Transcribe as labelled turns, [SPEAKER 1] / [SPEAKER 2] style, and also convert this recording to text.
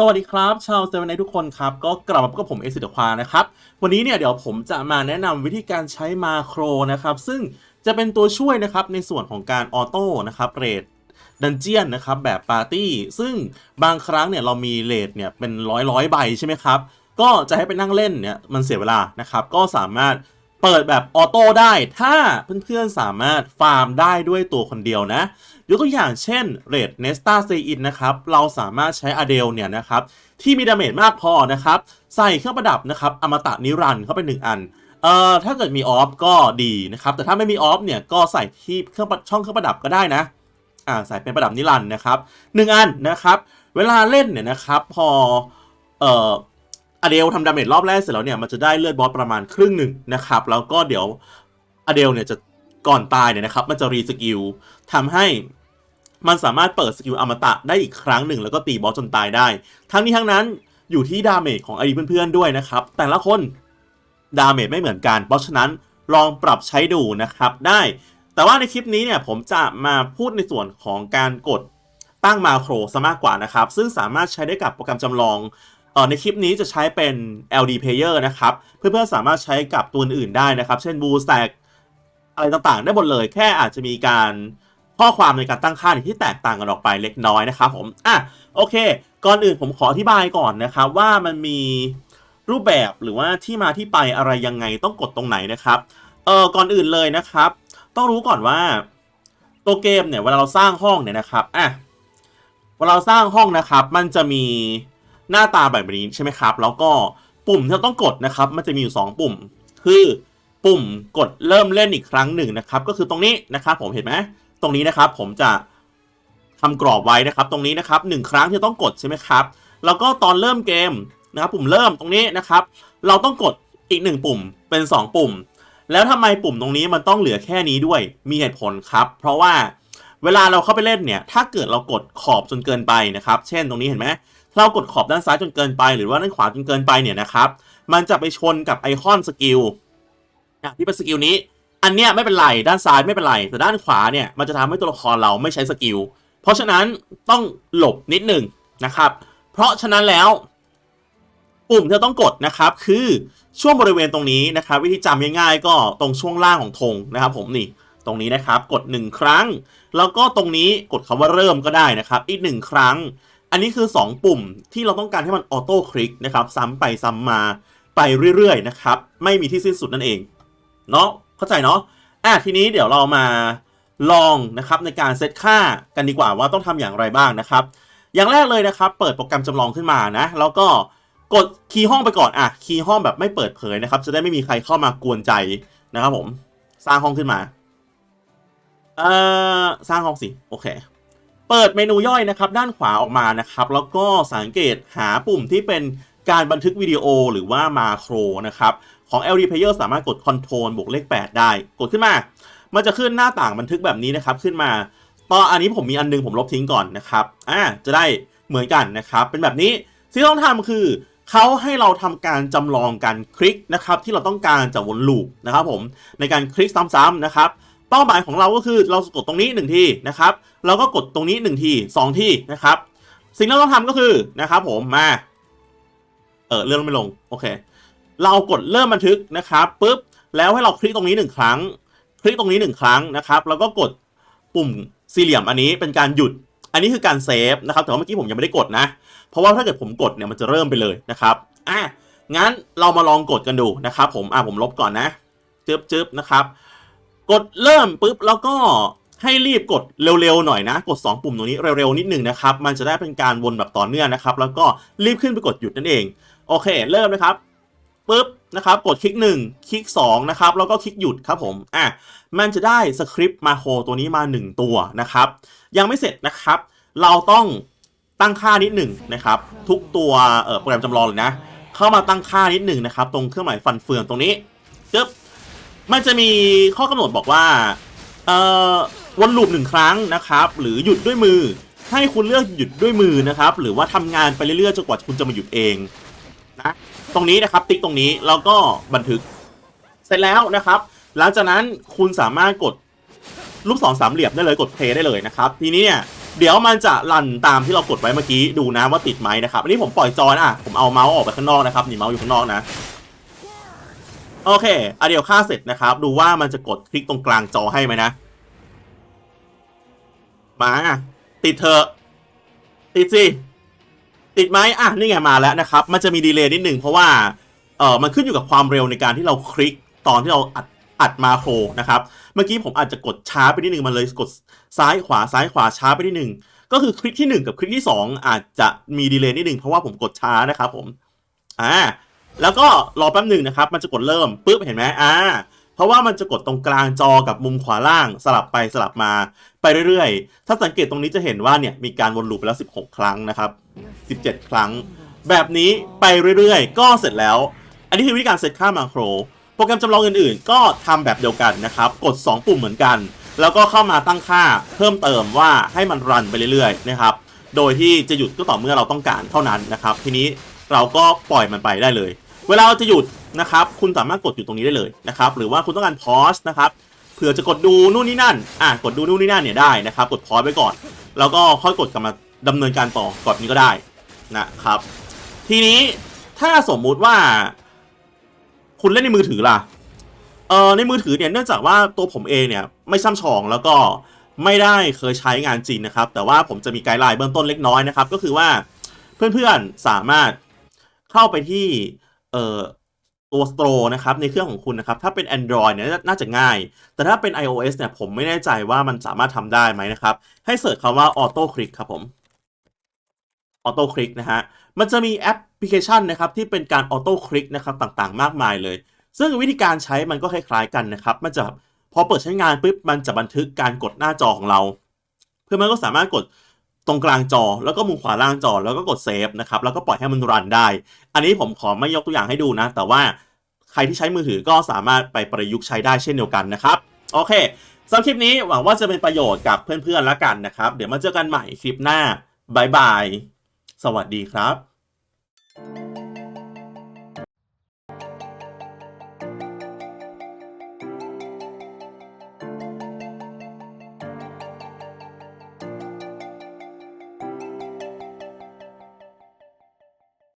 [SPEAKER 1] สวัสดีครับ ชาวเซเว่นไนทุกคนครับ ก็กลับมาพบกับผมเอซิเดควานะครับ วันนี้เนี่ยเดี๋ยวผมจะมาแนะนำวิธีการใช้มาโครนะครับ ซึ่งจะเป็นตัวช่วยนะครับในส่วนของการออโต้นะครับเรทดันเจียนนะครับแบบปาร์ตี้ ซึ่งบางครั้งเนี่ยเรามีเรทเนี่ยเป็นร้อยร้อยใบใช่ไหมครับ ก็จะให้ไปนั่งเล่นเนี่ยมันเสียเวลานะครับ ก็สามารถเปิดแบบออโต้ได้ ถ้าเพื่อนๆสามารถฟาร์มได้ด้วยตัวคนเดียวนะ ยกตัวอย่างเช่นเรดเนสตาเซอินนะครับ เราสามารถใช้อเดลเนี่ยนะครับ ที่มีดาเมจมากพอนะครับ ใส่เครื่องประดับนะครับอมตะนิรันเข้าไปหนึ่งอันเอ่อถ้าเกิดมีออฟก็ดีนะครับ แต่ถ้าไม่มีออฟเนี่ยก็ใส่ที่เครื่องประช่องเครื่องประดับก็ได้นะอ่าใส่เป็นประดับนิรันนะครับหนึ่งอันนะครับ เวลาเล่นเนี่ยนะครับพอเอ่ออเดลทำดาเมจรอบแรกเสร็จแล้วเนี่ยมันจะได้เลือดบอสประมาณครึ่งหนึ่งนะครับ แล้วก็เดี๋ยวอเดลเนี่ยจะก่อนตายเนี่ยนะครับ มันจะรีสกิลทำให้ มันสามารถเปิดสกิลอมตะได้อีกครั้งหนึ่งแล้วก็ตีบอสจนตายได้ ทั้งนี้ทั้งนั้นอยู่ที่ดาเมจของไอดีเพื่อนๆด้วยนะครับ แต่ละคนดาเมจไม่เหมือนกัน เพราะฉะนั้นลองปรับใช้ดูนะครับได้ แต่ว่าในคลิปนี้เนี่ยผมจะมาพูดในส่วนของการกดตั้งมาโครซะมากกว่านะครับ ซึ่งสามารถใช้ได้กับโปรแกรมจำลองเอ่อในคลิปนี้จะใช้เป็น LD Player นะครับ เพื่อนๆสามารถใช้กับตัวอื่นได้นะครับ เช่น b o o stack อะไรต่างๆ ได้หมดเลย แค่อาจจะมีการ ข้อความในการตั้งค่าที่แตกต่างกันออกไปเล็กน้อยนะครับผมอะโอเค ก่อนอื่นผมขออธิบายก่อนนะครับว่ามันมีรูปแบบหรือว่าที่มาที่ไปอะไรยังไงต้องกดตรงไหนนะครับเออก่อนอื่นเลยนะครับ ต้องรู้ก่อนว่าตัวเกมเนี่ยเวลาเราสร้างห้องเนี่ยนะครับอะเวลาเราสร้างห้องนะครับ มันจะมีหน้าตาแบบนี้ใช่ไหมครับ แล้วก็ปุ่มที่เราต้องกดนะครับ มันจะมีอยู่ 2 ปุ่ม คือปุ่มกดเริ่มเล่นอีกครั้งหนึ่งนะครับ ก็คือตรงนี้นะครับ ผมเห็นไหม ตรงนี้นะครับผมจะทำกรอบไว้นะครับ ตรงนี้นะครับหนึ่งครั้งที่ต้องกดใช่ไหมครับ แล้วก็ตอนเริ่มเกมนะครับปุ่มเริ่มตรงนี้นะครับ เราต้องกดอีกหนึ่งปุ่มเป็น 2 ปุ่ม แล้วทำไมปุ่มตรงนี้มันต้องเหลือแค่นี้ด้วยมีเหตุผลครับ เพราะว่าเวลาเราเข้าไปเล่นเนี่ย ถ้าเกิดเรากดขอบจนเกินไปนะครับ เช่นตรงนี้เห็นไหมเรากดขอบด้านซ้ายจนเกินไป หรือว่าด้านขวาจนเกินไปเนี่ยนะครับ มันจะไปชนกับไอคอนสกิลที่เป็นสกิลนี้ อันเนี้ยไม่เป็นไรด้านซ้ายไม่เป็นไร แต่ด้านขวาเนี่ยมันจะทำให้ตัวละครเราไม่ใช้สกิล เพราะฉะนั้นต้องหลบนิดหนึ่งนะครับ เพราะฉะนั้นแล้วปุ่มที่ต้องกดนะครับ คือช่วงบริเวณตรงนี้นะครับ วิธีจำง่ายๆก็ตรงช่วงล่างของธงนะครับ ผมนี่ตรงนี้นะครับกด 1 ครั้ง แล้วก็ตรงนี้กดคำว่าเริ่มก็ได้นะครับ อีก 1 ครั้ง อันนี้คือ 2 ปุ่มที่เราต้องการให้มันออโต้คลิกนะครับ ซ้ำไปซ้ำมาไปเรื่อยๆนะครับ ไม่มีที่สิ้นสุดนั่นเองเนาะ เข้าใจเนาะอะทีนี้เดี๋ยวเรามาลองนะครับในการเซตค่ากันดีกว่าว่าต้องทำอย่างไรบ้างนะครับ อย่างแรกเลยนะครับ เปิดโปรแกรมจำลองขึ้นมานะ แล้วก็กดคีย์ห้องไปก่อนอะคีย์ห้องแบบไม่เปิดเผยนะครับ จะได้ไม่มีใครเข้ามากวนใจนะครับผมสร้างห้องขึ้นมาเอ่อสร้างห้องสิโอเค เปิดเมนูย่อยนะครับ ด้านขวาออกมานะครับ แล้วก็สังเกตหาปุ่มที่เป็นการบันทึกวิดีโอหรือว่ามาโครนะครับ ของ LD Player สามารถกด Ctrl บวกเลข 8 ได้ กดขึ้นมา มันจะขึ้นหน้าต่างบันทึกแบบนี้นะครับ ขึ้นมาตอนอันนี้ผมมีอันนึงผมลบทิ้งก่อนนะครับ อ่า จะได้เหมือนกันนะครับ เป็นแบบนี้สิ่งที่ต้องทำคือเขาให้เราทำการจำลองการคลิกนะครับ ที่เราต้องการจะวนลูปนะครับผมในการคลิกซ้ำๆนะครับ เป้าหมายของเราก็คือเรากดตรงนี้ 1 ทีนะครับเราก็กดตรงนี้ 1 ที 2 ทีนะครับ สิ่งที่เราต้องทำก็คือนะครับผมมา เออเลื่อนไม่ลง โอเค เรากดเริ่มบันทึกนะครับปุ๊บแล้วให้เราคลิกตรงนี้หนึ่งครั้ง คลิกตรงนี้หนึ่งครั้งนะครับแล้วก็กดปุ่มสี่เหลี่ยมอันนี้เป็นการหยุด อันนี้คือการเซฟนะครับแต่ว่าเมื่อกี้ผมยังไม่ได้กดนะ เพราะว่าถ้าเกิดผมกดเนี่ยมันจะเริ่มไปเลยนะครับอะงั้นเรามาลองกดกันดูนะครับผมอะผมลบก่อนนะจึ๊บจึ๊บนะครับ กดเริ่มปุ๊บแล้วก็ให้รีบกดเร็วๆหน่อยนะ กด 2 ปุ่มตรงนี้เร็วๆนิดหนึ่งนะครับ มันจะได้เป็นการวนแบบต่อเนื่องนะครับ แล้วก็รีบขึ้นไปกดหยุดนั่นเอง โอเค เริ่มนะครับ ปุ๊บนะครับกดคลิก 1 คลิก2นะครับแล้วก็คลิกหยุดครับผมอะมันจะได้สคริปต์มาโครตัวนี้มา 1 ตัวนะครับยังไม่เสร็จนะครับ เราต้องตั้งค่านิดหนึ่งนะครับ ทุกตัวโปรแกรมจำลองเลยนะ เข้ามาตั้งค่านิดหนึ่งนะครับ ตรงเครื่องหมายฟันเฟืองตรงนี้จึ๊บมันจะมีข้อกำหนดบอกว่าเอ่อวนลูปหนึ่งครั้งนะครับ หรือหยุดด้วยมือ ให้คุณเลือกหยุดด้วยมือนะครับ หรือว่าทำงานไปเรื่อยๆจนกว่าคุณจะมาหยุดเองนะ ตรงนี้นะครับ ติ๊กตรงนี้แล้วก็บันทึก เสร็จแล้วนะครับ หลังจากนั้นคุณสามารถกดรูปศรสามเหลี่ยมได้เลยกดเพลย์ได้เลยนะครับ ทีนี้เนี่ยเดี๋ยวมันจะรันตามที่เรากดไว้เมื่อกี้ดูนะว่าติดไหมนะครับอันนี้ผมปล่อยจอนอะผมเอาเมาส์ออกไปข้างนอกนะครับนี่เมาส์อยู่ข้างนอกนะโอเคอะเดี๋ยวค่าเสร็จนะครับ ดูว่ามันจะกดคลิกตรงกลางจอให้ไหมนะ มา ติดเถอะติดสิ ติดไหมอะนี่ไงมาแล้วนะครับ มันจะมีดีเลย์นิดหนึ่งเพราะว่าเออมันขึ้นอยู่กับความเร็วในการที่เราคลิกตอนที่เราอัดอัดมาโครนะครับ เมื่อกี้ผมอาจจะกดช้าไปนิดหนึ่งมันเลยกดซ้ายขวาซ้ายขวาช้าไปนิดหนึ่งก็คือคลิกที่ 1 กับคลิกที่ 2 อาจจะมีดีเลย์นิดหนึ่งเพราะว่าผมกดช้านะครับผมอ่าแล้วก็รอแป๊บหนึ่งนะครับ มันจะกดเริ่มปุ๊บเห็นไหมอ่า เพราะว่ามันจะกดตรงกลางจอกับมุมขวาล่างสลับไปสลับมาไปเรื่อยๆ ถ้าสังเกตตรงนี้จะเห็นว่าเนี่ยมีการวนลูปไปแล้ว 16 ครั้งนะครับ 17 ครั้ง แบบนี้ไปเรื่อยๆ ก็เสร็จแล้ว อันนี้คือวิธีการเซตค่ามาโคร โปรแกรมจำลองอื่นๆ ก็ทำแบบเดียวกันนะครับ กด 2 ปุ่มเหมือนกัน แล้วก็เข้ามาตั้งค่าเพิ่มเติมว่าให้มันรันไปเรื่อยๆนะครับ โดยที่จะหยุดก็ต่อเมื่อเราต้องการเท่านั้นนะครับ ทีนี้เราก็ปล่อยมันไปได้เลย เวลาเราจะหยุดนะครับ คุณสามารถกดอยู่ตรงนี้ได้เลยนะครับ หรือว่าคุณต้องการพอสนะครับเผื่อจะกดดูนู่นนี่นั่น อะ กดดูนู่นนี่นั่นเนี่ยได้นะครับ กดพอสไว้ก่อน แล้วก็ค่อยกดกลับมาดำเนินการต่อกดนี้ก็ได้นะครับ ทีนี้ถ้าสมมุติว่า คุณเล่นในมือถือล่ะ เออในมือถือเนี่ย เนื่องจากว่าตัวผมเองเนี่ยไม่ช่ำชองแล้วก็ไม่ได้เคยใช้งานจริงนะครับ แต่ว่าผมจะมีไกด์ไลน์เบื้องต้นเล็กน้อยนะครับ ก็คือว่าเพื่อนๆสามารถเข้าไปที่ อ่อตัว Store นะครับในเครื่องของคุณนะครับถ้าเป็น Android เนี่ยน่าจะง่าย แต่ถ้าเป็น iOS เนี่ยผมไม่แน่ใจว่ามันสามารถทำได้ไหมนะครับ ให้เสิร์ชคำว่า Auto Click ครับผม Auto Click นะฮะ มันจะมีแอปพลิเคชันนะครับที่เป็นการ Auto Click นะครับต่างๆ มากมายเลย ซึ่งวิธีการใช้มันก็คล้ายๆกันนะครับ มันจะพอเปิดใช้งานปุ๊บ มันจะบันทึกการกดหน้าจอของเรา เพื่อมันก็สามารถกด ตรงกลางจอ แล้วก็มุมขวาล่างจอแล้วก็กดเซฟนะครับแล้วก็ปล่อยให้มันรันได้ อันนี้ผมขอไม่ยกตัวอย่างให้ดูนะ แต่ว่าใครที่ใช้มือถือก็สามารถไปประยุกต์ใช้ได้เช่นเดียวกันนะครับโอเคสำหรับคลิปนี้หวังว่าจะเป็นประโยชน์กับเพื่อนๆแล้วกันนะครับ เดี๋ยวมาเจอกันใหม่คลิปหน้าบายบายสวัสดีครับ